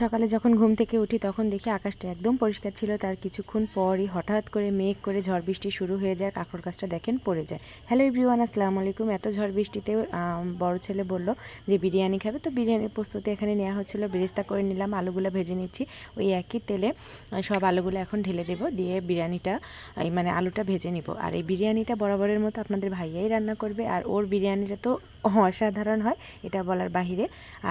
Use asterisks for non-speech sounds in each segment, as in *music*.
সকালে যখন ঘুম থেকে উঠি, তখন দেখি আকাশটা একদম পরিষ্কার ছিল। তার কিছুক্ষণ পরই হঠাৎ করে মেঘ করে ঝড় বৃষ্টি শুরু হয়ে যায় কাকর গাছটা দেখেন পড়ে যায়। হ্যালো এভরিওয়ান আসসালামু আলাইকুম। এত ঝড় বৃষ্টিতে বড় ছেলে বলল যে, বিরিয়ানি খাবে? তো বিরিয়ানির প্রস্তুতি এখানে নেওয়া হচ্ছিল। বেরেস্তা করে নিলাম, আলুগুলো ভেজে নিচ্ছি। ওই একই তেলে সব আলুগুলো এখন ঢেলে দেবো। দিয়ে বিরিয়ানিটা এই মানে আলুটা ভেজে নিব। আর এই বিরিয়ানিটা বরাবরের মতো আপনাদের ভাইয়াই রান্না করবে। আর ওর বিরিয়ানিটা তো অসাধারণ হয়, এটা বলার বাহিরে।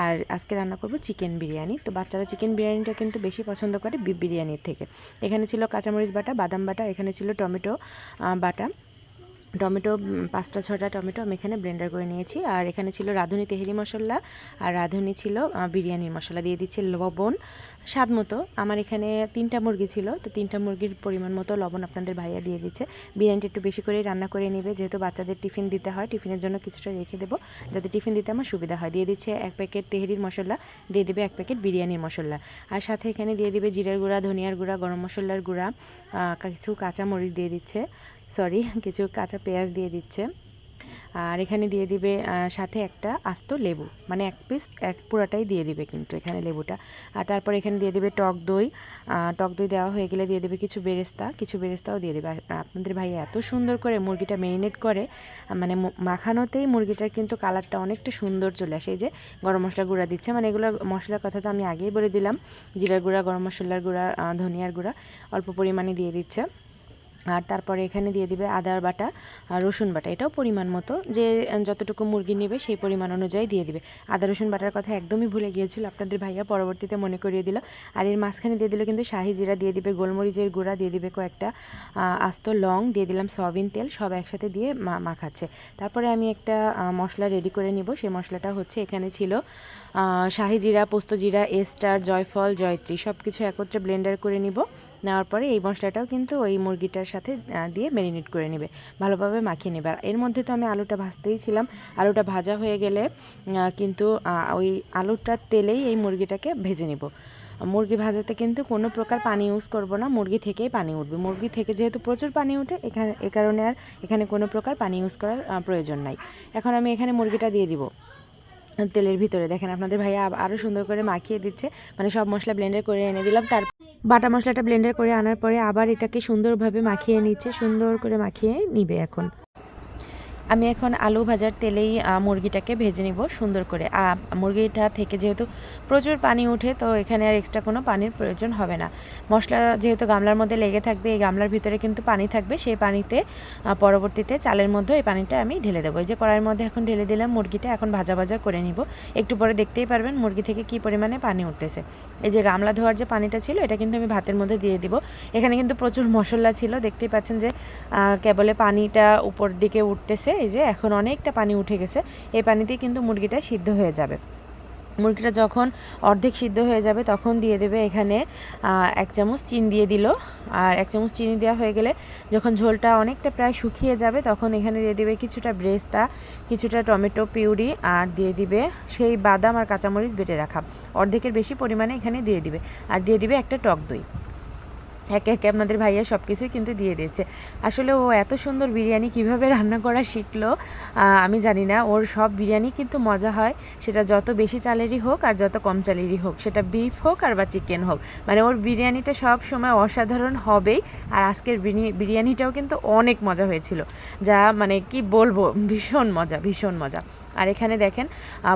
আর আজকে রান্না করব চিকেন বিরিয়ানি। তো বাচ্চারা চিকেন বিরিয়ানিটা কিন্তু বেশি পছন্দ করে বিফ বিরিয়ানির থেকে। এখানে ছিল কাঁচামরিচ বাটা, বাদাম বাটা, এখানে ছিল টমেটো বাটা। টমেটো পাঁচটা, ছটা টমেটো আমি এখানে ব্লেন্ডার করে নিয়েছি। আর এখানে ছিল রাঁধুনি তেহেরি মশলা, আর রাঁধুনি ছিল বিরিয়ানির মশলা দিয়ে দিচ্ছি লবণ, স্বাদ মতো। আমার এখানে তিনটা মুরগি ছিল, তো তিনটা মুরগির পরিমাণ মতো লবণ আপনাদের ভাইয়া দিয়ে দিচ্ছে। বিরিয়ানিটা একটু বেশি করেই রান্না করে নেবে, যেহেতু বাচ্চাদের টিফিন দিতে হয়, টিফিনের জন্য কিছুটা রেখে দেবো। যাতে টিফিন দিতে আমার সুবিধা হয়। দিয়ে দিচ্ছে এক প্যাকেট তেহেরির মশলা, দিয়ে দেবে এক প্যাকেট বিরিয়ানির মশলা। আর সাথে এখানে দিয়ে দিবে জিরার গুঁড়া, ধনিয়ার গুঁড়া, গরম মশলার গুঁড়া কিছু কাঁচা মরিচ দিয়ে দিচ্ছে। সরি *laughs* কিছু কাঁচা পেঁয়াজ দিয়ে দিচ্ছে। আর এখানে দিয়ে দিবে সাথে একটা আস্ত লেবু। মানে এক পিস এক পুরাটাই দিয়ে দিবে কিন্তু এখানে লেবুটা। আর তারপর এখানে দিয়ে দিবে টক দই। টক দই দেওয়া হয়ে গেলে দিয়ে দেবে কিছু বেরেস্তা। কিছু বেরেস্তাও দিয়ে দেবে। আর আপনাদের ভাই এত সুন্দর করে মুরগিটা মেরিনেট করে মানে মাখানোতেই মুরগিটার কিন্তু কালারটা অনেকটা সুন্দর চলে আসে। এই যে গরম মশলা গুঁড়া দিচ্ছে। মানে এগুলো মশলার কথা তো আমি আগেই বলে দিলাম। জিরার গুঁড়া, গরম মশলার গুঁড়া ধনিয়ার গুঁড়া অল্প পরিমাণে দিয়ে দিচ্ছে। আর তারপরে এখানে দিয়ে দিবে আদার বাটা আর রসুন বাটা। এটাও পরিমাণ মতো। যে যতটুকু মুরগি নেবে সেই পরিমাণ অনুযায়ী দিয়ে দিবে। আদা রসুন বাটার কথা একদমই ভুলে গিয়েছিল, আপনাদের ভাইয়া পরবর্তীতে মনে করিয়ে দিল। আর এর মাঝখানে দিয়ে দিল কিন্তু শাহি জিরা, দিয়ে দিবে গোলমরিচের গুঁড়া, দিয়ে দিবে কয়েকটা আস্ত লং, দিয়ে দিলাম সয়াবিন তেল, সব একসাথে দিয়ে মাখাচ্ছে। তারপরে আমি একটা মশলা রেডি করে নিব। সেই মশলাটা হচ্ছে এখানে ছিল শাহি জিরা পোস্ত জিরা এস্টার, জয়ফল, জয়ত্রী সব কিছু একত্রে ব্লেন্ডার করে নিব। নেওয়ার পরে এই মশলাটাও কিন্তু ওই মুরগিটার সাথে দিয়ে ম্যারিনেট করে নেবে। ভালোভাবে মাখিয়ে নেবে। আর এর মধ্যে তো আমি আলুটা ভাজতেই ছিলাম। আলুটা ভাজা হয়ে গেলে কিন্তু ওই আলুটার তেলেই এই মুরগিটাকে ভেজে নেব। মুরগি ভাজাতে কিন্তু কোনো প্রকার পানি ইউজ করব না। মুরগি থেকেই পানি উঠবে। মুরগি থেকে যেহেতু প্রচুর পানি ওঠে এখানে, এ কারণে আর এখানে কোনো প্রকার পানি ইউজ করার প্রয়োজন নাই। এখন আমি এখানে মুরগিটা দিয়ে দিব। তেলের ভিতরে। দেখেন আপনাদের ভাইয়া আরও সুন্দর করে মাখিয়ে দিচ্ছে। মানে সব মশলা ব্লেন্ডার করে এনে দিলাম। তার বাটা মশলাটা ব্লেন্ডার করে আনার পরে আবার এটাকে সুন্দরভাবে মাখিয়ে নিচ্ছে। সুন্দর করে মাখিয়ে নিবে এখন। আমি এখন আলু ভাজার তেলেই মুরগিটাকে ভেজে নিব সুন্দর করে। মুরগিটা থেকে যেহেতু প্রচুর পানি উঠে, তো এখানে আর এক্সট্রা কোনো পানির প্রয়োজন হবে না। মশলা যেহেতু গামলার মধ্যে লেগে থাকবে, এই গামলার ভিতরে কিন্তু পানি থাকবে, সেই পানিতে পরবর্তীতে চালের মধ্যে এই পানিটা আমি ঢেলে দেবো। এই যে কড়াইয়ের মধ্যে এখন ঢেলে দিলাম মুরগিটা, এখন ভাজা ভাজা করে নিব। একটু পরে দেখতেই পারবেন মুরগি থেকে কি পরিমাণে পানি উঠতেছে। এই যে গামলা ধোয়ার যে পানিটা ছিল, এটা কিন্তু আমি ভাতের মধ্যে দিয়ে দিব। এখানে কিন্তু প্রচুর মশলা ছিল, দেখতেই পাচ্ছেন যে কেবলে পানিটা উপর দিকে উঠতেছে। এই যে এখন অনেকটা পানি উঠে গেছে, এই পানিতে কিন্তু মুরগিটা সিদ্ধ হয়ে যাবে। মুরগিটা যখন অর্ধেক সিদ্ধ হয়ে যাবে, তখন দিয়ে দেবে এখানে এক চামচ চিনি দিয়ে দিল। আর এক চামচ চিনি দেওয়া হয়ে গেলে যখন ঝোলটা অনেকটা প্রায় শুকিয়ে যাবে, তখন এখানে দিয়ে দেবে কিছুটা ব্রেস্তা, কিছুটা টমেটো, পিউরি, আর দিয়ে দিবে সেই বাদাম আর কাঁচামরিচ বেটে রাখা। অর্ধেকের বেশি পরিমাণে এখানে দিয়ে দিবে। আর দিয়ে দিবে একটা টক দই। একে একে আপনাদের ভাইয়া সব কিছুই কিন্তু দিয়ে দিচ্ছে আসলে ও এত সুন্দর বিরিয়ানি কীভাবে রান্না করা শিখলো আমি জানি না। ওর সব বিরিয়ানি কিন্তু মজা হয়। সেটা যত বেশি চালেরই হোক আর যত কম চালেরই হোক, সেটা বিফ হোক আর বা চিকেন হোক। মানে ওর বিরিয়ানিটা সব সময় অসাধারণ হবেই। আর আজকের বিরি- বিরিয়ানিটাও কিন্তু অনেক মজা হয়েছিল। যা মানে কি বলব, ভীষণ মজা ভীষণ মজা। আর এখানে দেখেন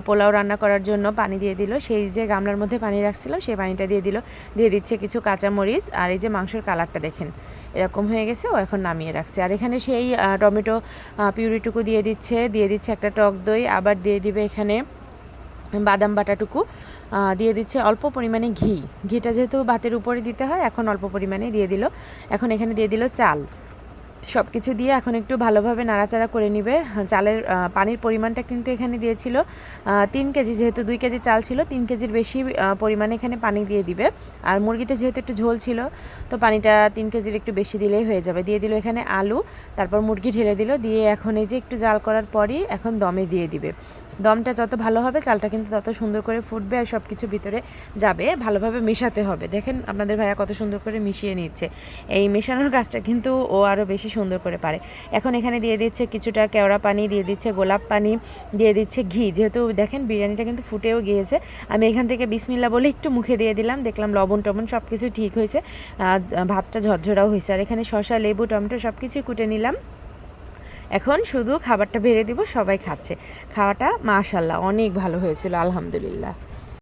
পোলাও রান্না করার জন্য পানি দিয়ে দিল। সেই যে গামলার মধ্যে পানি রাখছিলাম, সেই পানিটা দিয়ে দিল। দিয়ে দিচ্ছে কিছু কাঁচামরিচ আর এই যে মাংসের কালারটা দেখেন। এরকম হয়ে গেছে, ও এখন নামিয়ে রাখছে। আর এখানে সেই টমেটো পিউরিটুকু দিয়ে দিচ্ছে দিয়ে দিচ্ছে একটা টক দই, আবার দিয়ে দিবে এখানে বাদাম বাটাটুকু। দিয়ে দিচ্ছে অল্প পরিমাণে ঘি। ঘিটা যেহেতু ভাতের উপরে দিতে হয়, এখন অল্প পরিমাণে দিয়ে দিল। এখন এখানে দিয়ে দিল চাল। সব কিছু দিয়ে এখন একটু ভালোভাবে নাড়াচাড়া করে নিবে। চালের পানির পরিমাণটা কিন্তু এখানে দিয়েছিল। তিন কেজি যেহেতু দুই কেজি চাল ছিল, তিন কেজির বেশি পরিমাণে এখানে পানি দিয়ে দিবে। আর মুরগিতে যেহেতু একটু ঝোল ছিল, তো পানিটা তিন কেজির একটু বেশি দিলেই হয়ে যাবে। দিয়ে দিল এখানে আলু, তারপর মুরগি ঢেলে দিল। দিয়ে এখন এই যে একটু জাল করার পরই এখন দমে দিয়ে দিবে। দমটা যত ভালো হবে, চালটা কিন্তু তত সুন্দর করে ফুটবে আর সব কিছু ভিতরে যাবে। ভালোভাবে মেশাতে হবে। দেখেন আপনাদের ভাইয়া কত সুন্দর করে মিশিয়ে নিচ্ছে। এই মেশানোর কাজটা কিন্তু ও আরও বেশি সুন্দর করে পারে। এখন এখানে দিয়ে দিচ্ছে কিছুটা কেওড়া পানি, দিয়ে দিচ্ছে গোলাপ পানি, দিয়ে দিচ্ছে ঘি। যেহেতু দেখেন বিরিয়ানিটা কিন্তু ফুটেও গিয়েছে। আমি এখান থেকে বিসমিল্লা বলে একটু মুখে দিয়ে দিলাম, দেখলাম লবণ টবণ সব কিছু ঠিক হয়েছে। ভাতটা ঝরঝরাও হয়েছে। আর এখানে শসা, লেবু, টমেটো সব কিছুই কুটে নিলাম। এখন শুধু খাবারটা বেড়ে দিব, সবাই খাচ্ছে। খাওয়াটা মাশাল্লাহ অনেক ভালো হয়েছিল, আলহামদুলিল্লাহ।